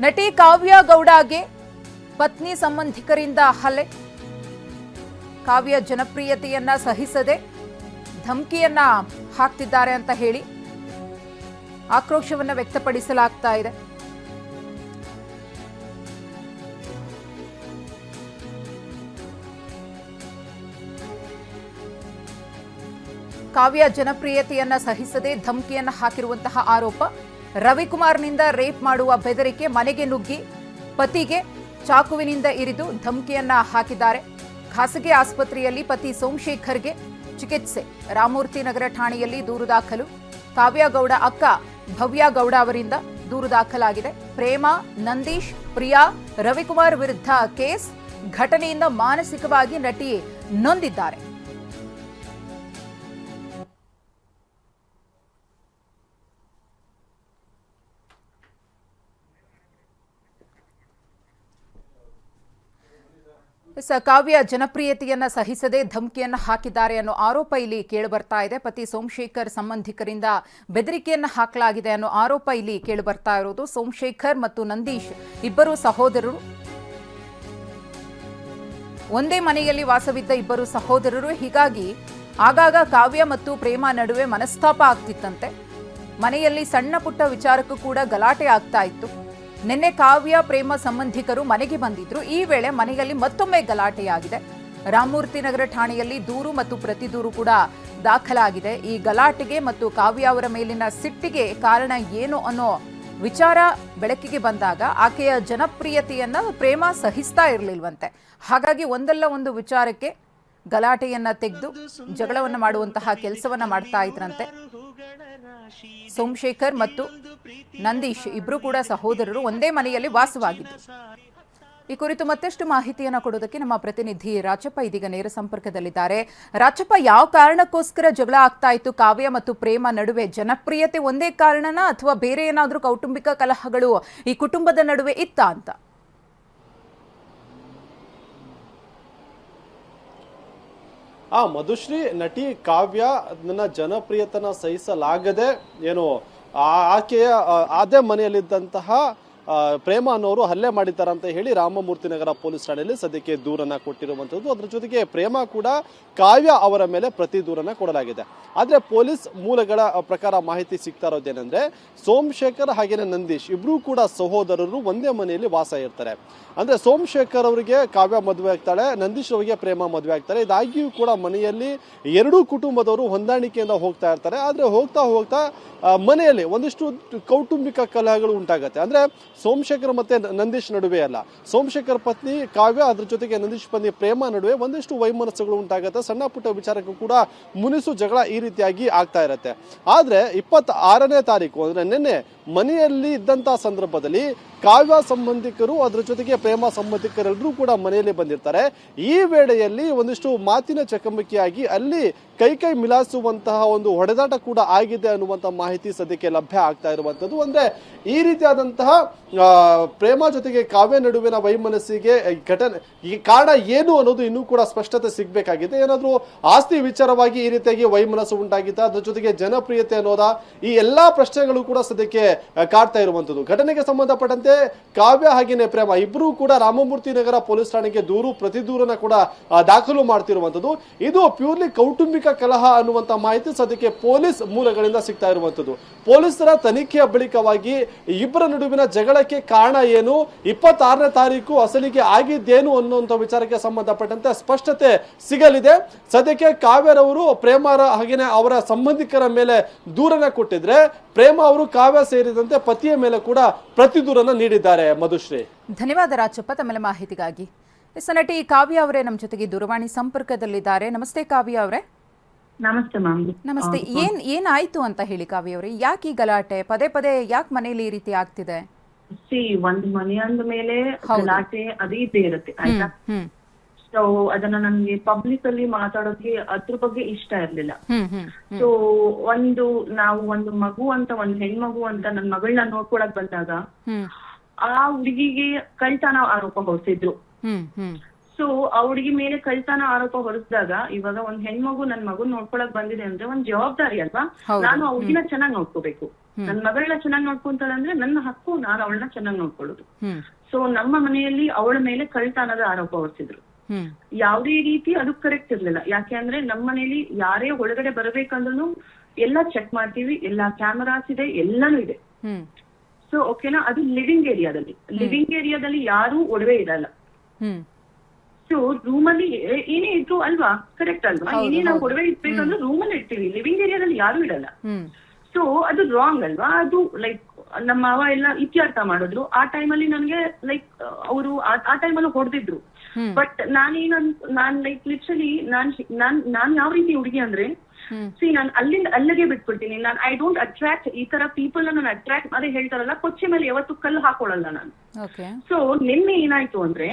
ನಟಿ ಕಾವ್ಯ ಗೌಡಗೆ ಪತ್ನಿ ಸಂಬಂಧಿಕರಿಂದ ಹಲೆ ಕಾವ್ಯ ಜನಪ್ರಿಯತೆಯನ್ನ ಸಹಿಸದೆ ಧಮಕಿಯನ್ನ ಹಾಕ್ತಿದ್ದಾರೆ ಅಂತ ಹೇಳಿ ಆಕ್ರೋಶವನ್ನ ವ್ಯಕ್ತಪಡಿಸಲಾಗ್ತಾ ಇದೆ. ಕಾವ್ಯ ಜನಪ್ರಿಯತೆಯನ್ನ ಸಹಿಸದೆ ಧಮಕಿಯನ್ನ ಹಾಕಿರುವಂತಹ ಆರೋಪ ರವಿಕುಮಾರ್ನಿಂದ ರೇಪ್ ಮಾಡುವ ಬೆದರಿಕೆ ಮನೆಗೆ ನುಗ್ಗಿ, ಪತಿಗೆ ಚಾಕುವಿನಿಂದ ಇರಿದು ಧಮಕಿಯನ್ನ ಹಾಕಿದ್ದಾರೆ. ಖಾಸಗಿ ಆಸ್ಪತ್ರೆಯಲ್ಲಿ ಪತಿ ಸೋಮಶೇಖರ್ಗೆ ಚಿಕಿತ್ಸೆ. ರಾಮೂರ್ತಿ ನಗರ ಠಾಣೆಯಲ್ಲಿ ದೂರು ದಾಖಲು. ಕಾವ್ಯಗೌಡ ಅಕ್ಕ ಭವ್ಯಗೌಡ ಅವರಿಂದ ದೂರು ದಾಖಲಾಗಿದೆ. ಪ್ರೇಮ, ನಂದೀಶ್, ಪ್ರಿಯಾ, ರವಿಕುಮಾರ್ ವಿರುದ್ಧ ಕೇಸ್ ಘಟನೆಯಿಂದ ಮಾನಸಿಕವಾಗಿ ನಟಿ ನೊಂದಿದ್ದಾರೆ. ಕಾವ್ಯ ಜನಪ್ರಿಯತೆಯನ್ನ ಸಹಿಸದೆ ಧಮಕಿಯನ್ನ ಹಾಕಿದ್ದಾರೆ ಅನ್ನೋ ಆರೋಪ ಇಲ್ಲಿ ಕೇಳಿಬರ್ತಾ ಇದೆ. ಪತಿ ಸೋಮಶೇಖರ್ ಸಂಬಂಧಿಕರಿಂದ ಬೆದರಿಕೆಯನ್ನ ಹಾಕಲಾಗಿದೆ ಅನ್ನೋ ಆರೋಪ ಇಲ್ಲಿ ಕೇಳಿಬರ್ತಾ ಇರೋದು. ಸೋಮಶೇಖರ್ ಮತ್ತು ನಂದೀಶ್ ಇಬ್ಬರು ಸಹೋದರರು. ಒಂದೇ ಮನೆಯಲ್ಲಿ ವಾಸವಿದ್ದ ಇಬ್ಬರು ಸಹೋದರರು. ಹೀಗಾಗಿ ಆಗಾಗ ಕಾವ್ಯ ಮತ್ತು ಪ್ರೇಮ ನಡುವೆ ಮನಸ್ತಾಪ ಆಗ್ತಿತ್ತಂತೆ. ಮನೆಯಲ್ಲಿ ಸಣ್ಣ ಪುಟ್ಟ ವಿಚಾರಕ್ಕೂ ಕೂಡ ಗಲಾಟೆ ಆಗ್ತಾ ಇತ್ತು. ನಿನ್ನೆ ಕಾವ್ಯ ಪ್ರೇಮ ಸಂಬಂಧಿಕರು ಮನೆಗೆ ಬಂದಿದ್ರು. ಈ ವೇಳೆ ಮನೆಯಲ್ಲಿ ಮತ್ತೊಮ್ಮೆ ಗಲಾಟೆಯಾಗಿದೆ. ರಾಮಮೂರ್ತಿ ನಗರ ಠಾಣೆಯಲ್ಲಿ ದೂರು ಮತ್ತು ಪ್ರತಿ ದೂರು ಕೂಡ ದಾಖಲಾಗಿದೆ. ಈ ಗಲಾಟೆಗೆ ಮತ್ತು ಕಾವ್ಯ ಅವರ ಮೇಲಿನ ಸಿಟ್ಟಿಗೆ ಕಾರಣ ಏನು ಅನ್ನೋ ವಿಚಾರ ಬೆಳಕಿಗೆ ಬಂದಾಗ ಆಕೆಯ ಜನಪ್ರಿಯತೆಯನ್ನು ಪ್ರೇಮ ಸಹಿಸ್ತಾ ಇರಲಿಲ್ವಂತೆ. ಹಾಗಾಗಿ ಒಂದಲ್ಲ ಒಂದು ವಿಚಾರಕ್ಕೆ ಗಲಾಟೆಯನ್ನ ತೆಗೆದು ಜಗಳವನ್ನ ಮಾಡುವಂತಹ ಕೆಲಸವನ್ನ ಮಾಡ್ತಾ ಇದ್ರಂತೆ. ಸೋಮಶೇಖರ್ ಮತ್ತು ನಂದೀಶ್ ಇಬ್ರು ಕೂಡ ಸಹೋದರರು ಒಂದೇ ಮನೆಯಲ್ಲಿ ವಾಸವಾಗಿದ್ದರು. ಈ ಕುರಿತು ಮತ್ತಷ್ಟು ಮಾಹಿತಿಯನ್ನ ಕೊಡೋದಕ್ಕೆ ನಮ್ಮ ಪ್ರತಿನಿಧಿ ರಾಜಪ್ಪ ಇದೀಗ ನೇರ ಸಂಪರ್ಕದಲ್ಲಿದ್ದಾರೆ. ರಾಜಪ್ಪ ಯಾವ ಕಾರಣಕ್ಕೋಸ್ಕರ ಜಗಳ ಆಗ್ತಾ ಇತ್ತು? ಕಾವ್ಯ ಮತ್ತು ಪ್ರೇಮ ನಡುವೆ ಜನಪ್ರಿಯತೆ ಒಂದೇ ಕಾರಣನಾ ಅಥವಾ ಬೇರೆ ಏನಾದರೂ ಕೌಟುಂಬಿಕ ಕಲಹಗಳು ಈ ಕುಟುಂಬದ ನಡುವೆ ಇತ್ತಾ ಅಂತ? ಆ ಮಧುಶ್ರೀ ನಟಿ ಕಾವ್ಯ ನನ್ನ ಜನಪ್ರಿಯತನ ಸಹಿಸಲಾಗದೆ ಏನು ಆಕೆಯ ಅದೇ ಮನೆಯಲ್ಲಿದ್ದಂತಹ ಪ್ರೇಮ ಅನ್ನೋರು ಹಲ್ಲೆ ಮಾಡಿದ್ದಾರೆ ಅಂತ ಹೇಳಿ ರಾಮಮೂರ್ತಿ ನಗರ ಪೊಲೀಸ್ ಠಾಣೆಯಲ್ಲಿ ಸದ್ಯಕ್ಕೆ ದೂರನ್ನ ಕೊಟ್ಟಿರುವಂಥದ್ದು. ಅದರ ಜೊತೆಗೆ ಪ್ರೇಮ ಕೂಡ ಕಾವ್ಯ ಅವರ ಮೇಲೆ ಪ್ರತಿ ದೂರನ್ನ ಕೊಡಲಾಗಿದೆ. ಆದ್ರೆ ಪೊಲೀಸ್ ಮೂಲಗಳ ಪ್ರಕಾರ ಮಾಹಿತಿ ಸಿಗ್ತಾ ಇರೋದೇನೆಂದ್ರೆ ಸೋಮಶೇಖರ್ ಹಾಗೇನೆ ನಂದೀಶ್ ಇಬ್ರು ಕೂಡ ಸಹೋದರರು ಒಂದೇ ಮನೆಯಲ್ಲಿ ವಾಸ ಇರ್ತಾರೆ. ಅಂದ್ರೆ ಸೋಮಶೇಖರ್ ಅವರಿಗೆ ಕಾವ್ಯ ಮದುವೆ ಆಗ್ತಾಳೆ, ನಂದೀಶ್ ಅವರಿಗೆ ಪ್ರೇಮ ಮದುವೆ ಆಗ್ತಾರೆ. ಇದಾಗಿಯೂ ಕೂಡ ಮನೆಯಲ್ಲಿ ಎರಡೂ ಕುಟುಂಬದವರು ಹೊಂದಾಣಿಕೆಯಿಂದ ಹೋಗ್ತಾ ಇರ್ತಾರೆ. ಆದ್ರೆ ಹೋಗ್ತಾ ಹೋಗ್ತಾ ಮನೆಯಲ್ಲಿ ಒಂದಿಷ್ಟು ಕೌಟುಂಬಿಕ ಕಲಹಗಳು ಉಂಟಾಗತ್ತೆ. ಅಂದ್ರೆ ಸೋಮಶೇಖರ್ ಮತ್ತೆ ನಂದೀಶ್ ನಡುವೆ ಅಲ್ಲ. ಸೋಮಶೇಖರ್ ಪತ್ನಿ ಕಾವ್ಯ, ಅದ್ರ ಜೊತೆಗೆ ನಂದೀಶ್ ಪತ್ನಿ ಪ್ರೇಮ ನಡುವೆ ಒಂದಿಷ್ಟು ವೈಮನಸ್ಸುಗಳು ಉಂಟಾಗುತ್ತೆ. ಸಣ್ಣ ಪುಟ್ಟ ವಿಚಾರಕ್ಕೂ ಕೂಡ ಮುನಿಸು ಜಗಳ ಈ ರೀತಿಯಾಗಿ ಆಗ್ತಾ ಇರತ್ತೆ. ಆದ್ರೆ ಇಪ್ಪತ್ತ ಆರನೇ ತಾರೀಕು, ಅಂದ್ರೆ ನಿನ್ನೆ ಮನೆಯಲ್ಲಿ ಇದ್ದಂತ ಸಂದರ್ಭದಲ್ಲಿ ಕಾವ್ಯ ಸಂಬಂಧಿಕರು, ಅದ್ರ ಜೊತೆಗೆ ಪ್ರೇಮ ಸಂಬಂಧಿಕರೆಲ್ಲರೂ ಕೂಡ ಮನೆಯಲ್ಲಿ ಬಂದಿರ್ತಾರೆ. ಈ ವೇಳೆಯಲ್ಲಿ ಒಂದಿಷ್ಟು ಮಾತಿನ ಚಕಮಕಿಯಾಗಿ ಅಲ್ಲಿ ಕೈ ಕೈ ಮಿಲಾಯಿಸುವಂತಹ ಒಂದು ಹೊಡೆದಾಟ ಕೂಡ ಆಗಿದೆ ಅನ್ನುವಂತ ಮಾಹಿತಿ ಸದ್ಯಕ್ಕೆ ಲಭ್ಯ ಆಗ್ತಾ ಇರುವಂತದ್ದು ಅಂದ್ರೆ ಈ ರೀತಿಯಾದಂತಹ ಪ್ರೇಮ ಜೊತೆಗೆ ಕಾವ್ಯ ನಡುವಿನ ವೈಮನಸ್ಸಿಗೆ ಘಟನೆ, ಈ ಕಾರಣ ಏನು ಅನ್ನೋದು ಇನ್ನೂ ಕೂಡ ಸ್ಪಷ್ಟತೆ ಸಿಗ್ಬೇಕಾಗಿದೆ. ಏನಾದ್ರೂ ಆಸ್ತಿ ವಿಚಾರವಾಗಿ ಈ ರೀತಿಯಾಗಿ ವೈಮನಸ್ಸು ಉಂಟಾಗಿದ್ದ ಅದ್ರ ಜೊತೆಗೆ ಜನಪ್ರಿಯತೆ ಅನ್ನೋದ, ಈ ಎಲ್ಲಾ ಪ್ರಶ್ನೆಗಳು ಕೂಡ ಸದ್ಯಕ್ಕೆ ಕಾಡ್ತಾ ಇರುವಂತದ್ದು ಘಟನೆಗೆ ಸಂಬಂಧಪಟ್ಟಂತೆ ಕಾವ್ಯ ಹಾಗೇನೆ ಪ್ರೇಮ ಇಬ್ಬರೂ ಕೂಡ ರಾಮಮೂರ್ತಿ ನಗರ ಪೊಲೀಸ್ ಠಾಣೆಗೆ ದೂರು ಪ್ರತಿ ದೂರನ ಕೂಡ ದಾಖಲು ಮಾಡ್ತಿರುವಂತದ್ದು ಇದು ಪ್ಯೂರ್ಲಿ ಕೌಟುಂಬಿಕ ಕಲಹ ಅನ್ನುವಂತ ಮಾಹಿತಿ ಸದ್ಯಕ್ಕೆ ಪೊಲೀಸ್ ಮೂಲಗಳಿಂದ ಸಿಗ್ತಾ ಇರುವಂತದ್ದು. ಪೊಲೀಸರ ತನಿಖೆಯ ಬಳಿಕವಾಗಿ ಇಬ್ಬರ ನಡುವಿನ ಜಗಳಕ್ಕೆ ಕಾರಣ ಏನು, ಇಪ್ಪತ್ತಾರನೇ ತಾರೀಕು ಅಸಲಿಗೆ ಆಗಿದ್ದೇನು ಅನ್ನುವಂತ ವಿಚಾರಕ್ಕೆ ಸಂಬಂಧಪಟ್ಟಂತೆ ಸ್ಪಷ್ಟತೆ ಸಿಗಲಿದೆ. ಸದ್ಯಕ್ಕೆ ಕಾವ್ಯರವರು ಪ್ರೇಮರ ಹಾಗೇನೆ ಅವರ ಸಂಬಂಧಿಕರ ಮೇಲೆ ದೂರನ ಕೊಟ್ಟಿದ್ರೆ, ಪ್ರೇಮ ಅವರು ಕಾವ್ಯ ಸೇರಿದಂತೆ ಪತಿಯ ಮೇಲೆ ಕೂಡ ಪ್ರತಿ ದೂರನ ನೀಡಿದ್ದಾರೆ. ಮಧುಶ್ರೀ. ಧನ್ಯವಾದ ರಾಜಪ್ಪ ತಮ್ಮೆಲ್ಲ ಮಾಹಿತಿಗಾಗಿ. ಎಸ್ ಕಾವ್ಯ ಅವರೇ ನಮ್ಮ ಜೊತೆಗೆ ದೂರವಾಣಿ ಸಂಪರ್ಕದಲ್ಲಿದ್ದಾರೆ. ನಮಸ್ತೆ ಕಾವ್ಯ ಅವರೇ. ನಮಸ್ತೆ ಮ್ಯಾಮ್ ನಮಸ್ತೆ. ಏನ್ ಏನಾಯ್ತು ಅಂತ ಹೇಳಿ ಕಾವ್ಯ ಅವ್ರಿ? ಯಾಕೆ ಈ ಗಲಾಟೆ? ಪದೇ ಪದೇ ಯಾಕೆ ಮನೇಲಿ ಈ ರೀತಿ ಆಗ್ತಿದೆ? ಸಿ ಒಂದ್ ಮನೆ ಅಂದ ಮೇಲೆ ಗಲಾಟೆ ಅದೇ ಇದ್ದೇ ಇರುತ್ತೆ ಆಯ್ತಾ? ಸೊ ಅದನ್ನ ನನ್ಗೆ ಪಬ್ಲಿಕ್ ಅಲ್ಲಿ ಮಾತಾಡೋಕೆ ಅದ್ರ ಬಗ್ಗೆ ಇಷ್ಟ ಇರ್ಲಿಲ್ಲ. ಸೊ ಒಂದು ನಾವು ಒಂದು ಮಗು ಅಂತ ಒಂದ್ ಹೆಣ್ಮಗು ಅಂತ ನನ್ ಮಗಳನ್ನ ನೋಡ್ಕೊಳಕ್ ಬಂದಾಗ ಆ ಹುಡುಗಿಗೆ ಕಳ್ತನ ಆರೋಪ ಹೊರಿಸಿದ್ರು. ಸೊ ಆ ಹುಡುಗಿ ಮೇಲೆ ಕಳ್ತನ ಆರೋಪ ಹೊರಿಸಿದಾಗ ಇವಾಗ ಒಂದ್ ಹೆಣ್ಮಗು ನನ್ ಮಗು ನೋಡ್ಕೊಳಕ್ ಬಂದಿದೆ ಅಂದ್ರೆ ಒಂದ್ ಜವಾಬ್ದಾರಿ ಅಲ್ವಾ? ನಾನು ಆ ಹುಡುಗಿನ ಚೆನ್ನಾಗ್ ನೋಡ್ಕೋಬೇಕು. ನನ್ನ ಮಗಳನ್ನ ಚೆನ್ನಾಗಿ ನೋಡ್ಕೊಂತಾಳಂದ್ರೆ ನನ್ನ ಹಕ್ಕು ನಾನು ಅವಳನ್ನ ಚೆನ್ನಾಗಿ ನೋಡ್ಕೊಳ್ಳೋದು. ಸೊ ನಮ್ಮ ಮನೆಯಲ್ಲಿ ಅವಳ ಮೇಲೆ ಕಳ್ತನದ ಆರೋಪ ಹೊರಿಸಿದ್ರು. ಯಾವುದೇ ರೀತಿ ಅದು ಕರೆಕ್ಟ್ ಇರ್ಲಿಲ್ಲ. ಯಾಕೆ ಅಂದ್ರೆ ನಮ್ಮ ಮನೇಲಿ ಯಾರೇ ಒಳಗಡೆ ಬರಬೇಕಂದ್ರೂ ಎಲ್ಲ ಚೆಕ್ ಮಾಡ್ತೀವಿ ಎಲ್ಲಾ ಕ್ಯಾಮರಾಸ್ ಇದೆ ಎಲ್ಲಾನು ಇದೆ. ಸೊ ಓಕೆನಾ ಅದು ಲಿವಿಂಗ್ ಏರಿಯಾದಲ್ಲಿ ಲಿವಿಂಗ್ ಏರಿಯಾದಲ್ಲಿ ಯಾರು ಒಡವೆ ಇರಲ್ಲ. ರೂಮ್ ರೂಮಲ್ಲಿ ಏನೇ ಇದ್ರು ಅಲ್ವಾ? ಕರೆಕ್ಟ್ ಅಲ್ವಾ? ಏನೇ ನಾವು ಇಟ್ಬೇಕು ಒಡವೆ ಇಟ್ಬೇಕಂದ್ರೆ ರೂಮಲ್ಲಿ ಇಡ್ತೀವಿ ಲಿವಿಂಗ್ ಏರಿಯಾದಲ್ಲಿ ಯಾರು ಇಡಲ್ಲ. ಸೊ ಅದು ರಾಂಗ್ ಅಲ್ವಾ? ಅದು ಲೈಕ್ ನಮ್ಮ ಅವ ಎಲ್ಲ ಇತ್ಯರ್ಥ ಮಾಡಿದ್ರು. ಆ ಟೈಮಲ್ಲಿ ನನ್ಗೆ ಲೈಕ್ ಅವರು ಆ ಟೈಮಲ್ಲಿ ಹೊಡೆದಿದ್ರು. ಬಟ್ ನಾನೇನ ನಾನ್ ಲೈಕ್ ಲಿಟ್ರಲಿ ನಾನ್ ನಾನ್ ನಾನ್ ಯಾವ ರೀತಿ ಹುಡುಗಿ ಅಂದ್ರೆ ಸಿ ನಾನು ಅಲ್ಲಿಂದ ಅಲ್ಲಿಗೆ ಬಿಟ್ಬಿಡ್ತೀನಿ. ನಾನು ಐ ಡೋಂಟ್ ಅಟ್ರಾಕ್ಟ್ ಈ ತರ ಪೀಪಲ್ ನಾನು ಅಟ್ರಾಕ್ಟ್ ಅದೇ ಹೇಳ್ತಾರಲ್ಲ ಕೊಚ್ಚೆ ಮೇಲೆ ಯಾವತ್ತು ಕಲ್ಲು ಹಾಕೊಳ್ಳಲ್ಲ ನಾನು. ಸೊ ನಿನ್ನೆ ಏನಾಯ್ತು ಅಂದ್ರೆ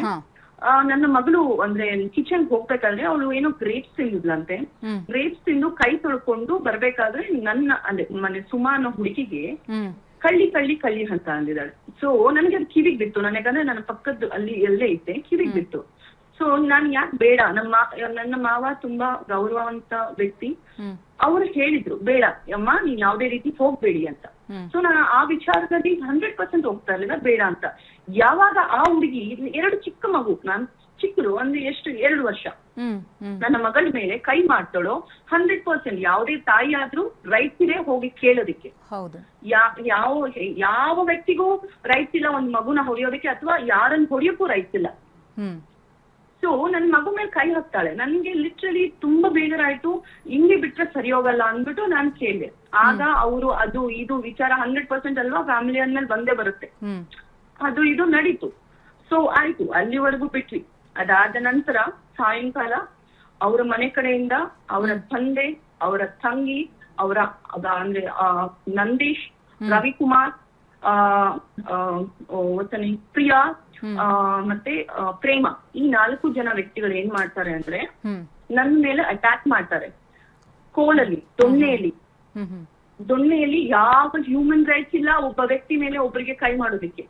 ನನ್ನ ಮಗಳು ಅಂದ್ರೆ ಕಿಚನ್ ಹೋಗ್ಬೇಕಾದ್ರೆ ಅವಳು ಏನೋ ಗ್ರೇಪ್ಸ್ ತಿಂದಿದ್ಲಂತೆ. ಗ್ರೇಪ್ಸ್ ತಿಂದು ಕೈ ತೊಳ್ಕೊಂಡು ಬರ್ಬೇಕಾದ್ರೆ ನನ್ನ ಅಂದ್ರೆ ಮನೆ ಸುಮಾನ ಅನ್ನೋ ಹುಡುಗಿಗೆ ಕಳ್ಳಿ ಕಳ್ಳಿ ಕಳ್ಳಿ ಅಂತ ಅಂದಿದ್ದಾಳೆ. ಸೊ ನನಗೆ ಅದು ಕಿವಿಗ್ ಬಿತ್ತು. ನಾನು ಯಾಕಂದ್ರೆ ನನ್ನ ಪಕ್ಕದ ಅಲ್ಲಿ ಎಲ್ಲೇ ಇದ್ದೆ ಕಿವಿಗ್ ಬಿತ್ತು. ಸೊ ನಾನ್ ಯಾಕೆ ಬೇಡ? ನಮ್ಮ ಮಾ- ನನ್ನ ಮಾವ ತುಂಬಾ ಗೌರವವಂತ ವ್ಯಕ್ತಿ. ಅವ್ರು ಹೇಳಿದ್ರು ಬೇಡ ಅಮ್ಮ ನೀನ್ ಯಾವ್ದೇ ರೀತಿ ಹೋಗ್ಬೇಡಿ ಅಂತ. ಸೊ ನಾನು ಆ ವಿಚಾರದಲ್ಲಿ ಹಂಡ್ರೆಡ್ ಪರ್ಸೆಂಟ್ ಹೋಗ್ತಾ ಇರ್ಲಿಲ್ಲ ಬೇಡ ಅಂತ. ಯಾವಾಗ ಆ ಹುಡುಗಿ ಎರಡು ಚಿಕ್ಕ ಮಗು ನಾನ್ ಚಿಕ್ಕರು ಅಂದ್ರೆ ಎಷ್ಟು ಎರಡು ವರ್ಷ. ನನ್ನ ಮಗಳ ಮೇಲೆ ಕೈ ಮಾಡ್ತಾಳೋ ಹಂಡ್ರೆಡ್ ಪರ್ಸೆಂಟ್ ಯಾವುದೇ ತಾಯಿ ಆದ್ರೂ ರೈಟ್ ಇದೆ ಹೋಗಿ ಕೇಳೋದಿಕ್ಕೆ. ಯಾವ ಯಾವ ವ್ಯಕ್ತಿಗೂ ರೈಟ್ ಇಲ್ಲ ಒಂದ್ ಮಗುನ ಹೊಡೆಯೋದಕ್ಕೆ ಅಥವಾ ಯಾರನ್ನ ಹೊಡೆಯೋಕ್ಕೂ ರೈಟ್ ಇಲ್ಲ. ಸೊ ನನ್ ಮಗು ಮೇಲೆ ಕೈ ಹಾಕ್ತಾಳೆ. ನನ್ಗೆ ಲಿಟ್ರಲಿ ತುಂಬಾ ಬೇಜಾರಾಯ್ತು. ಹಿಂಗೆ ಬಿಟ್ರೆ ಸರಿ ಹೋಗಲ್ಲ ಅಂದ್ಬಿಟ್ಟು ನಾನ್ ಕೇಳಿದೆ. ಆಗ ಅವರು ಅದು ಇದು ವಿಚಾರ ಹಂಡ್ರೆಡ್ ಪರ್ಸೆಂಟ್ ಅಲ್ವಾ? ಫ್ಯಾಮಿಲಿ ಅಂದ್ಮೇಲೆ ಬಂದೇ ಬರುತ್ತೆ. ಅದು ಇದು ನಡೀತು. ಸೊ ಆಯ್ತು. ಅಲ್ಲಿವರೆಗೂ ಬಿಟ್ವಿ. ಅದಾದ ನಂತರ ಸಾಯಂಕಾಲ ಅವರ ಮನೆ ಕಡೆಯಿಂದ ಅವರ ತಂದೆ ಅವರ ತಂಗಿ ಅವರ ಅಂದ್ರೆ ಆ, ನಂದೀಶ್ ರವಿಕುಮಾರ್ ಆ ಪ್ರಿಯಾ ಮತ್ತೆ ಪ್ರೇಮ. ಈ ನಾಲ್ಕು ಜನ ವ್ಯಕ್ತಿಗಳು ಏನ್ ಮಾಡ್ತಾರೆ ಅಂದ್ರೆ ನನ್ನ ನನ್ ಮೇಲೆ ಅಟ್ಯಾಕ್ ಮಾಡ್ತಾರೆ. ಕೋಲಲ್ಲಿ ದೊಣ್ಣೆಯಲ್ಲಿ. ದೊಣ್ಣೆಯಲ್ಲಿ ಯಾವ ಹ್ಯೂಮನ್ ರೈಟ್ಸ್ ಇಲ್ಲ ಒಬ್ಬ ವ್ಯಕ್ತಿ ಮೇಲೆ ಒಬ್ಬರಿಗೆ ಕೈ ಮಾಡೋದಿಕ್ಕೆ.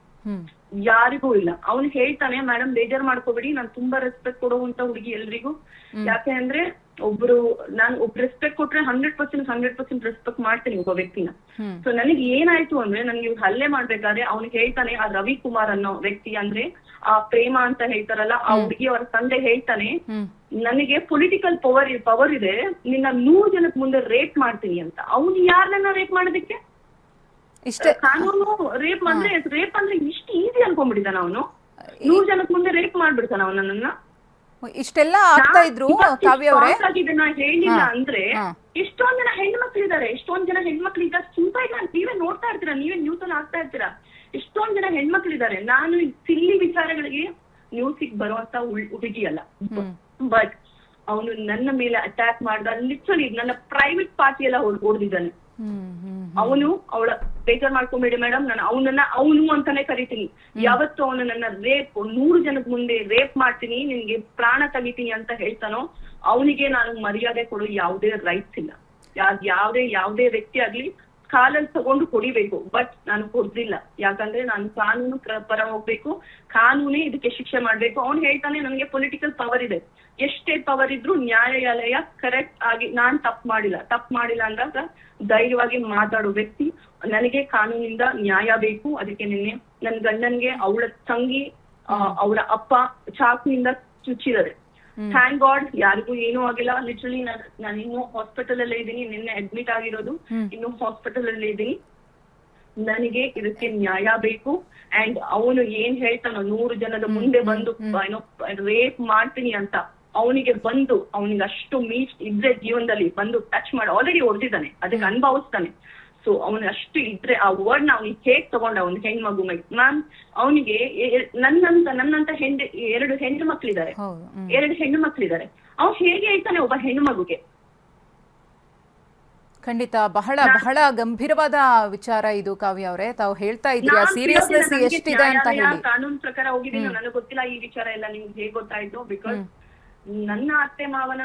ಯಾರಿಗೂ ಇಲ್ಲ. ಅವ್ನು ಹೇಳ್ತಾನೆ ಮೇಡಮ್ ಬೇಜಾರ್ ಮಾಡ್ಕೋಬೇಡಿ ನಾನು ತುಂಬಾ ರೆಸ್ಪೆಕ್ಟ್ ಕೊಡುವಂತ ಹುಡುಗಿ ಎಲ್ರಿಗೂ. ಯಾಕೆ ಅಂದ್ರೆ ಒಬ್ರು ನಾನ್ ಒಬ್ಬ ರೆಸ್ಪೆಕ್ಟ್ ಕೊಟ್ರೆ hundred percent hundred percent respect ಮಾಡ್ತೀನಿ ಒಬ್ಬ ವ್ಯಕ್ತಿನ. ಸೊ ನನಗೆ ಏನಾಯ್ತು ಅಂದ್ರೆ ನನ್ಗೆ ಇವ್ರು ಹಲ್ಲೆ ಮಾಡ್ಬೇಕಾದ್ರೆ ಅವ್ನಿಗೆ ಹೇಳ್ತಾನೆ ಆ ರವಿ ಕುಮಾರ್ ಅನ್ನೋ ವ್ಯಕ್ತಿ ಅಂದ್ರೆ ಆ ಪ್ರೇಮ ಅಂತ ಹೇಳ್ತಾರಲ್ಲ ಆ ಹುಡುಗಿ ಅವರ ತಂದೆ ಹೇಳ್ತಾನೆ ನನಗೆ ಪೊಲಿಟಿಕಲ್ ಪವರ್ ಪವರ್ ಇದೆ ನಿನ್ನ ನೂರು ಜನಕ್ ಮುಂದೆ ರೇಪ್ ಮಾಡ್ತೀನಿ ಅಂತ. ಅವ್ನು ಯಾರನ್ನ ರೇಪ್ ಮಾಡೋದಕ್ಕೆ? ಇಷ್ಟೇ. ಕಾನೂನು ರೇಪ್ ಅಂದ್ರೆ ರೇಪ್ ಅಂದ್ರೆ ಇಷ್ಟು ಈಸಿ ಅನ್ಕೊಂಡ್ಬಿಟ್ಟಿದ್ದಾನ ಅವನು. ನೂರ್ ಜನಕ್ ಮುಂದೆ ರೇಪ್ ಮಾಡ್ಬಿಡ್ತಾನ ಅವನನ್ನ. ಇಷ್ಟೆಲ್ಲ ಆಗ್ತಾ ಇದ್ರು ಕಾವ್ಯ ಅವರೇ. ಹೇಳಿಲ್ಲ ಅಂದ್ರೆ. ಎಷ್ಟೊಂದ್ ಜನ ಹೆಣ್ಮಕ್ಳಿದಾರೆ ಎಷ್ಟೊಂದ್ ಜನ ಹೆಣ್ಮಕ್ಳಿದ್ದಾರೆ ತುಂಬಾ ಇಲ್ಲ ನೀವೇ ನೋಡ್ತಾ ಇರ್ತೀರಾ ನೀವೇ ನ್ಯೂಸ್ ಅಲ್ಲಿ ಆಗ್ತಾ ಇರ್ತೀರಾ? ಎಷ್ಟೊಂದ್ ಜನ ಹೆಣ್ಮಕ್ಳಿದಾರೆ ನಾನು ಈ ಸಿಲ್ಲಿ ವಿಚಾರಗಳಿಗೆ ನ್ಯೂಸಿಗೆ ಬರುವಂತ ಹುಡುಗಿ ಅಲ್ಲ. ಬಟ್ ಅವನು ನನ್ನ ಮೇಲೆ ಅಟ್ಯಾಕ್ ಮಾಡ್ದ ಲಿಟ್ರಲಿ ನನ್ನ ಪ್ರೈವೇಟ್ ಪಾರ್ಟಿ ಎಲ್ಲ ಹೊಡೆದಿದ್ದಾನೆ ಅವನು ಅವಳ ಬೇಜಾರ್ ಮಾಡ್ಕೊಂಬೇಡಿ ಮೇಡಮ್. ನಾನು ಅವನನ್ನ ಅವನು ಅಂತಾನೆ ಕರಿತೀನಿ. ಯಾವತ್ತು ಅವನು ನನ್ನ ರೇಪ್ ನೂರು ಜನದ ಮುಂದೆ ರೇಪ್ ಮಾಡ್ತೀನಿ ನಿನ್ಗೆ ಪ್ರಾಣ ತೆಗಿತೀನಿ ಅಂತ ಹೇಳ್ತಾನೋ ಅವನಿಗೆ ನಾನು ಮರ್ಯಾದೆ ಕೊಡೋ ಯಾವುದೇ ರೈಟ್ಸ್ ಇಲ್ಲ. ಯಾವ್ದೇ ಯಾವುದೇ ವ್ಯಕ್ತಿ ಆಗ್ಲಿ ಕಾಲಲ್ಲಿ ತಗೊಂಡು ಕೊಡಿಬೇಕು ಬಟ್ ನಾನು ಕೊಡ್ಲಿಲ್ಲ. ಯಾಕಂದ್ರೆ ನಾನು ಕಾನೂನು ಪ್ರ- ಹೋಗ್ಬೇಕು, ಕಾನೂನೇ ಇದಕ್ಕೆ ಶಿಕ್ಷೆ ಮಾಡ್ಬೇಕು. ಅವ್ನು ಹೇಳ್ತಾನೆ, ನನಗೆ ಪೊಲಿಟಿಕಲ್ ಪವರ್ ಇದೆ. ಎಷ್ಟೇ ಪವರ್ ಇದ್ರು ನ್ಯಾಯಾಲಯ ಕರೆಕ್ಟ್ ಆಗಿ, ನಾನ್ ತಪ್ಪು ಮಾಡಿಲ್ಲ. ತಪ್ಪು ಮಾಡಿಲ್ಲ ಅಂದಾಗ ಧೈರ್ಯವಾಗಿ ಮಾತಾಡೋ ವ್ಯಕ್ತಿ, ನನಗೆ ಕಾನೂನಿಂದ ನ್ಯಾಯ ಬೇಕು. ಅದಕ್ಕೆ ನಿನ್ನೆ ನನ್ ಗಂಡನ್ಗೆ, ಅವಳ ತಂಗಿ ಅವರ ಅಪ್ಪ ಚಾಕುನಿಂದ ಚುಚ್ಚಿದ್ದಾರೆ. ಥ್ಯಾಂಕ್ ಗಾಡ್ ಯಾರಿಗೂ ಏನೂ ಆಗಿಲ್ಲ. ಲಿಟ್ರಲಿ ನಾನು ಇನ್ನು ಹಾಸ್ಪಿಟಲ್ ಅಲ್ಲೇ ಇದ್ದೀನಿ. ನಿನ್ನೆ ಅಡ್ಮಿಟ್ ಆಗಿರೋದು. ಇನ್ನು ಹಾಸ್ಪಿಟಲ್ ಅಲ್ಲೇ ಇದ್ದೀನಿ. ನನಗೆ ಇದಕ್ಕೆ ನ್ಯಾಯ ಬೇಕು. ಅಂಡ್ ಅವನು ಏನ್ ಹೇಳ್ತಾನೋ ನೂರು ಜನದ ಮುಂದೆ ಬಂದು ಏನೋ ರೇಪ್ ಮಾಡ್ತೀನಿ ಅಂತ ಅವನಿಗೆ ಬಂದು ಅವನಿಗೆ ಅಷ್ಟು ಮೀಟ್ ಇದ್ರೆ ಜೀವನದಲ್ಲಿ ಬಂದು ಟಚ್ ಮಾಡಿ. ಆಲ್ರೆಡಿ ಹೊಡೆದಿದ್ದಾನೆ. ಅದಕ್ಕೆ ಅನುಭವಿಸ್ತಾನೆ. ಸೊ ಅವನು ಅಷ್ಟು ಇದ್ರೆ ಆ ವರ್ಡ್ನ ಅವ್ನಿಗೆ ಹೇಗ್ ತಗೊಂಡ ಅವ್ನು ಹೆಣ್ಮಗು ಮ್ಯಾಮ್ ಅವನಿಗೆ ನನ್ನಂತ ನನ್ನಂತ ಹೆಂಡ್ ಎರಡು ಹೆಣ್ಣು ಮಕ್ಳಿದ್ದಾರೆ. ಎರಡು ಹೆಣ್ಣು ಮಕ್ಳಿದ್ದಾರೆ. ಅವ್ನು ಹೇಗೆ ಹೇಳ್ತಾನೆ ಒಬ್ಬ ಹೆಣ್ಣು ಮಗುಗೆ ಖಂಡಿತ. ಬಹಳ ಬಹಳ ಗಂಭೀರವಾದ ವಿಚಾರ ಇದು ಕಾವ್ಯ ಅವರೇ. ತಾವು ಹೇಳ್ತಾ ಇದ್ರಿ ಸೀರಿಯಸ್ನೆಸ್ ಎಷ್ಟಿದೆ ಅಂತ ಹೇಳಿ. ಕಾನೂನು ಪ್ರಕಾರ ಹೋಗಿದ್ದೀನಿ. ನನಗೆ ಗೊತ್ತಿಲ್ಲ ಈ ವಿಚಾರ ಎಲ್ಲ ನಿಮ್ಗೆ ಹೇಗೆ ಗೊತ್ತಾಯ್ತು? ಬಿಕಾಸ್ ನನ್ನ ಅತ್ತೆ ಮಾವನ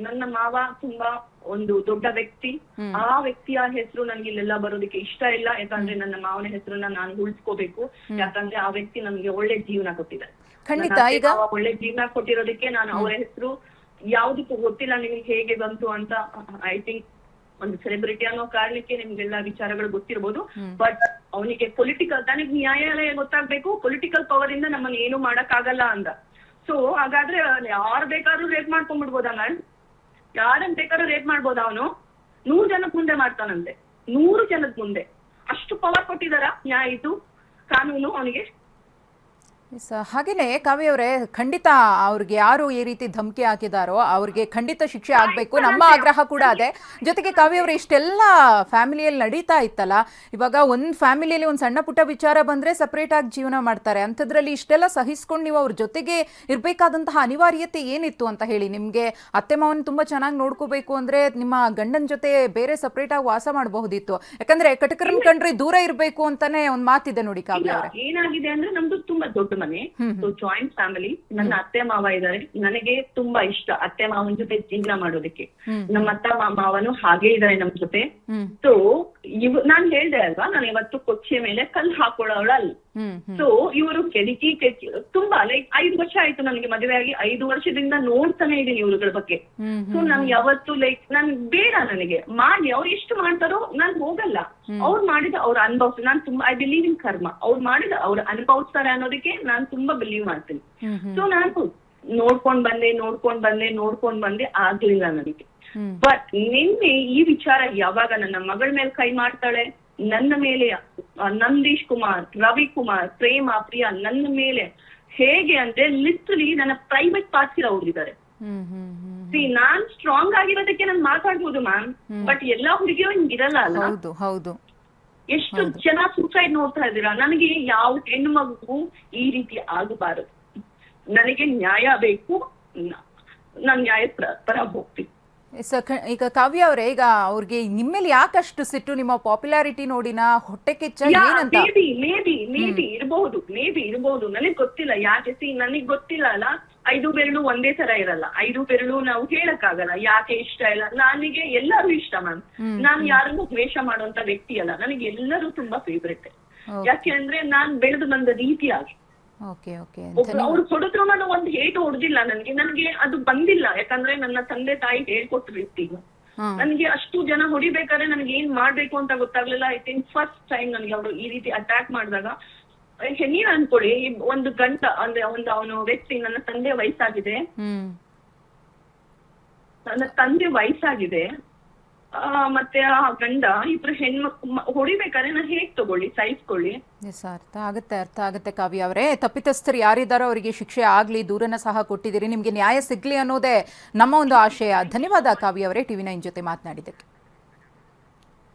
ನನ್ನ ಮಾವ ತುಂಬಾ ಒಂದು ದೊಡ್ಡ ವ್ಯಕ್ತಿ. ಆ ವ್ಯಕ್ತಿಯ ಹೆಸರು ನನ್ಗೆ ಇಲ್ಲೆಲ್ಲ ಬರೋದಕ್ಕೆ ಇಷ್ಟ ಇಲ್ಲ. ಯಾಕಂದ್ರೆ ನನ್ನ ಮಾವನ ಹೆಸರನ್ನ ನಾನು ಉಳಿಸ್ಕೋಬೇಕು. ಯಾಕಂದ್ರೆ ಆ ವ್ಯಕ್ತಿ ನನ್ಗೆ ಒಳ್ಳೆ ಜೀವನ ಕೊಟ್ಟಿದೆ. ಖಂಡಿತ, ಈಗ- ಒಳ್ಳೆ ಜೀವನ ಕೊಟ್ಟಿರೋದಕ್ಕೆ ನಾನು ಅವರ ಹೆಸರು ಯಾವ್ದಕ್ಕೂ ಗೊತ್ತಿಲ್ಲ ನಿಮ್ಗೆ ಹೇಗೆ ಬಂತು ಅಂತ. ಐ ಥಿಂಕ್ ಒಂದು ಸೆಲೆಬ್ರಿಟಿ ಅನ್ನೋ ಕಾರಣಕ್ಕೆ ನಿಮ್ಗೆಲ್ಲ ವಿಚಾರಗಳು ಗೊತ್ತಿರ್ಬೋದು. ಬಟ್ ಅವನಿಗೆ ಪೊಲಿಟಿಕಲ್ ತನಗೆ ನ್ಯಾಯಾಲಯ ಗೊತ್ತಾಗ್ಬೇಕು. ಪೊಲಿಟಿಕಲ್ ಪವರ್ ಇಂದ ನಮ್ಮನ್ನ ಏನು ಮಾಡಕ್ ಆಗಲ್ಲ ಅಂದ. ಸೊ ಹಾಗಾದ್ರೆ ಯಾರ್ ಬೇಕಾದ್ರೂ ರೇಪ್ ಮಾಡ್ಕೊಂಡ್ಬಿಡ್ಬೋದ ಮ್ಯಾಮ್ ಯಾರನ್ನ ಬೇಕಾದ್ರೂ ರೇಪ್ ಮಾಡ್ಬೋದ ಅವನು? ನೂರ್ ಜನಕ್ ಮುಂದೆ ಮಾಡ್ತಾನಂತೆ. ನೂರು ಜನದ ಮುಂದೆ. ಅಷ್ಟು ಪವರ್ ಕೊಟ್ಟಿದಾರ? ನ್ಯಾಯ ಇದು. ಕಾನೂನು ಅವನಿಗೆ ಎಸ್, ಹಾಗೇನೆ ಕಾವ್ಯ ಅವರೇ ಖಂಡಿತ ಅವ್ರಿಗೆ ಯಾರು ಈ ರೀತಿ ಧಮಕಿ ಹಾಕಿದಾರೋ ಅವ್ರಿಗೆ ಖಂಡಿತ ಶಿಕ್ಷೆ ಆಗಬೇಕು. ನಮ್ಮ ಆಗ್ರಹ ಕೂಡ ಅದೇ. ಜೊತೆಗೆ ಕಾವ್ಯ ಅವರೇ ಇಷ್ಟೆಲ್ಲ ಫ್ಯಾಮಿಲಿಯಲ್ಲಿ ನಡೀತಾ ಇತ್ತಲ್ಲ ಇವಾಗ ಒಂದು ಫ್ಯಾಮಿಲಿಯಲ್ಲಿ ಒಂದು ಸಣ್ಣ ಪುಟ್ಟ ವಿಚಾರ ಬಂದ್ರೆ ಸಪ್ರೇಟಾಗಿ ಜೀವನ ಮಾಡ್ತಾರೆ. ಅಂಥದ್ರಲ್ಲಿ ಇಷ್ಟೆಲ್ಲ ಸಹಿಸ್ಕೊಂಡು ನೀವು ಅವ್ರ ಜೊತೆಗೆ ಇರಬೇಕಾದಂತಹ ಅನಿವಾರ್ಯತೆ ಏನಿತ್ತು ಅಂತ ಹೇಳಿ ನಿಮಗೆ? ಅತ್ತೆ ಮಾವನ ತುಂಬಾ ಚೆನ್ನಾಗಿ ನೋಡ್ಕೋಬೇಕು ಅಂದ್ರೆ ನಿಮ್ಮ ಗಂಡನ ಜೊತೆ ಬೇರೆ ಸೆಪರೇಟ್ ಆಗಿ ವಾಸ ಮಾಡಬಹುದಿತ್ತು. ಯಾಕಂದ್ರೆ ಕಟಕರನ್ ಕಂಡ್ರೆ ದೂರ ಇರಬೇಕು ಅಂತಾನೆ ಒಂದು ಮಾತಿದೆ ನೋಡಿ ಕಾವ್ಯ ಅವರೇ. ಏನಾಗಿದೆ ಅಂದ್ರೆ ನಮ್ದು ತುಂಬಾ ದೊಡ್ಡ ಮನೆ. ಜಾಯಿಂಟ್ ಫ್ಯಾಮಿಲಿ ನನ್ನ ಅತ್ತೆ ಮಾವ ಇದ್ದಾರೆ. ನನಗೆ ತುಂಬಾ ಇಷ್ಟ ಅತ್ತೆ ಮಾವನ ಜೊತೆ ಜೀವನ ಮಾಡೋದಕ್ಕೆ. ನಮ್ಮ ಅತ್ತ ಮಾವನು ಹಾಗೆ ಇದ್ದಾರೆ ನಮ್ ಜೊತೆ. ಸೊ ಇವ್ ನಾನ್ ಹೇಳ್ದೆ ಅಲ್ವಾ? ನಾನು ಇವತ್ತು ಕೊಚ್ಚೆ ಮೇಲೆ ಕಲ್ಲು ಹಾಕೊಳ್ಳೋಳಲ್ಲ ಹ್ಮ್ ಹ್ಮ್ ಸೊ ಇವರು ಕೆಡಿಕಿ ತುಂಬಾ ಲೈಕ್ ಐದು ವರ್ಷ ಆಯ್ತು ನನಗೆ ಮದುವೆ ಆಗಿ ಐದು ವರ್ಷದಿಂದ ನೋಡ್ತಾನೆ ಇದೀನಿ ಇವ್ರುಗಳ ಬಗ್ಗೆ. ಸೊ ನನ್ ಯಾವತ್ತು ಲೈಕ್ ನನ್ ಬೇಡ ನನಗೆ. ಮಾಡಿ ಅವ್ರು ಎಷ್ಟು ಮಾಡ್ತಾರೋ ನಾನ್ ಹೋಗಲ್ಲ. ಅವ್ರು ಮಾಡಿದ ಅವ್ರ ಅನುಭವಿಸ್ ನಾನ್ ತುಂಬಾ ಐ ಬಿಲೀವ್ ಇನ್ ಕರ್ಮ ಅವ್ರು ಮಾಡಿದ ಅವ್ರು ಅನುಭವಿಸ್ತಾರೆ ಅನ್ನೋದಕ್ಕೆ ನಾನ್ ತುಂಬಾ ಬಿಲೀವ್ ಮಾಡ್ತೀನಿ. ಸೊ ನಾನು ನೋಡ್ಕೊಂಡ್ ಬಂದೆ ನೋಡ್ಕೊಂಡ್ ಬಂದೆ ನೋಡ್ಕೊಂಡ್ ಬಂದೆ ಆಗ್ಲಿಲ್ಲ ನನಗೆ. ಬಟ್ ನಿನ್ನೆ ಈ ವಿಚಾರ ಯಾವಾಗ ನನ್ನ ಮಗಳ ಮೇಲೆ ಕೈ ಮಾಡ್ತಾಳೆ? ನನ್ನ ಮೇಲೆ ನಂದೀಶ್ ಕುಮಾರ್ ರವಿ ಕುಮಾರ್ ಪ್ರೇಮ ಪ್ರಿಯಾ ನನ್ನ ಮೇಲೆ ಹೇಗೆ ಅಂದ್ರೆ ಲಿಟ್ರಲಿ ನನ್ನ ಪ್ರೈವೇಟ್ ಪಾರ್ಟ್ಸ್ ಇರೋರಿದ್ದಾರೆ See, ನಾನ್ ಸ್ಟ್ರಾಂಗ್ ಆಗಿರೋದಕ್ಕೆ ನಾನು ಮಾತಾಡ್ಬೋದು ಮ್ಯಾಮ್ ಬಟ್ ಎಲ್ಲಾ ಹುಡುಗಿಯರು ಹಿಂಗಿರಲ್ಲ ಅಲ್ಲ ಹೌದು ಎಷ್ಟು ಜನ ಸೂಸೈಡ್ ನೋಡ್ತಾ ಇದ್ದೀರಾ? ನನಗೆ ಯಾವ ಹೆಣ್ಣು ಮಗು ಈ ರೀತಿ ಆಗಬಾರದು. ನನಗೆ ನ್ಯಾಯ ಬೇಕು ನಾನು ನ್ಯಾಯ ಪರ ಹೋಗ್ತೀನಿ ಸ- ಈಗ ಕಾವ್ಯ ಅವರೇ ಈಗ ಅವ್ರಿಗೆ ನಿಮ್ಮಲ್ಲಿ ಯಾಕಷ್ಟು ಸಿಟ್ಟು ನಿಮ್ಮ ಪಾಪ್ಯುಲಾರಿಟಿ ನೋಡಿನ ಹೊಟ್ಟೆ ಕಿಚ್ಚ ಏನಂತ? ಮೇಬಿ ಮೇಬಿ ಮೇಬಿ ಇರಬಹುದು ಮೇಬಿ ಇರಬಹುದು ನನಗ್ ಗೊತ್ತಿಲ್ಲ ಯಾಕೆ? ಸಿ ನನಗ್ ಗೊತ್ತಿಲ್ಲ ಅಲ್ಲ? ಐದು ಬೆರಳು ಒಂದೇ ತರ ಇರಲ್ಲ. ಐದು ಬೆರಳು ನಾವು ಹೇಳಕ್ಕಾಗಲ್ಲ. ಯಾಕೆ ಇಷ್ಟ ಇಲ್ಲ? ನನಗೆ ಎಲ್ಲರೂ ಇಷ್ಟ ಮ್ಯಾಮ್ ನಾನ್ ಯಾರನ್ನು ದ್ವೇಷ ಮಾಡುವಂತ ವ್ಯಕ್ತಿ ಅಲ್ಲ. ನನಗೆ ಎಲ್ಲರೂ ತುಂಬಾ ಫೇವ್ರೆಟ್. ಯಾಕೆ ಅಂದ್ರೆ ನಾನ್ ಬೆಳೆದು ಬಂದ ರೀತಿಯಾಗಿ. Okay okay. ಅವ್ರು ಹೊಡೆದ್ರು ನಾನು ಒಂದ್ ಹೇಟ್ ಹೊಡೆದಿಲ್ಲ ನನ್ಗೆ. ನನ್ಗೆ ಅದು ಬಂದಿಲ್ಲ. ಯಾಕಂದ್ರೆ ನನ್ನ ತಂದೆ ತಾಯಿ ಹೇಳ್ಕೊಟ್ರು ರೀತಿ ಹ್ಮ್. ನನ್ಗೆ ಅಷ್ಟು ಜನ ಹೊಡಿಬೇಕಾದ್ರೆ ನನ್ಗೆ ಏನ್ ಮಾಡ್ಬೇಕು ಅಂತ ಗೊತ್ತಾಗ್ಲಿಲ್ಲ. ಐ ಥಿಂಕ್ ಫಸ್ಟ್ ಟೈಮ್ ನನ್ಗೆ ಅವರು ಈ ರೀತಿ ಅಟ್ಯಾಕ್ ಮಾಡಿದಾಗ ನೀವ್ ಅನ್ಕೊಳ್ಳಿ ಒಂದು ಗಂಟ ಅಂದ್ರೆ ಒಂದು ಅವನು ವ್ಯಕ್ತಿ ನನ್ನ ತಂದೆ ವಯಸ್ಸಾಗಿದೆ. ನನ್ನ ತಂದೆ ವಯಸ್ಸಾಗಿದೆ. ಮತ್ತೆ ಆ ಗಂಡ, ಇಬ್ರು ಹೆಣ್ಮಕ್ ಹೊಡಿಬೇಕಾದ್ರೆ ನಾನು ಹೇಗ್ ತಗೊಳ್ಳಿ? ಸಹಿಸ್ಕೊಳ್ಳಿ. ಎಸ್, ಅರ್ಥ ಆಗುತ್ತೆ ಅರ್ಥ ಆಗುತ್ತೆ ಕಾವ್ಯ ಅವರೇ. ತಪ್ಪಿತಸ್ಥರು ಯಾರಿದ್ದಾರೋ ಅವರಿಗೆ ಶಿಕ್ಷೆ ಆಗಲಿ, ದೂರನ ಸಹ ಕೊಟ್ಟಿದ್ದೀರಿ. ನಿಮಗೆ ನ್ಯಾಯ ಸಿಗ್ಲಿ ಅನ್ನೋದೇ ನಮ್ಮ ಒಂದು ಆಶಯ. ಧನ್ಯವಾದ ಕಾವ್ಯ ಅವರೇ, ಟಿವಿ ನೈನ್ ಜೊತೆ ಮಾತನಾಡಿದ್ದಕ್ಕೆ.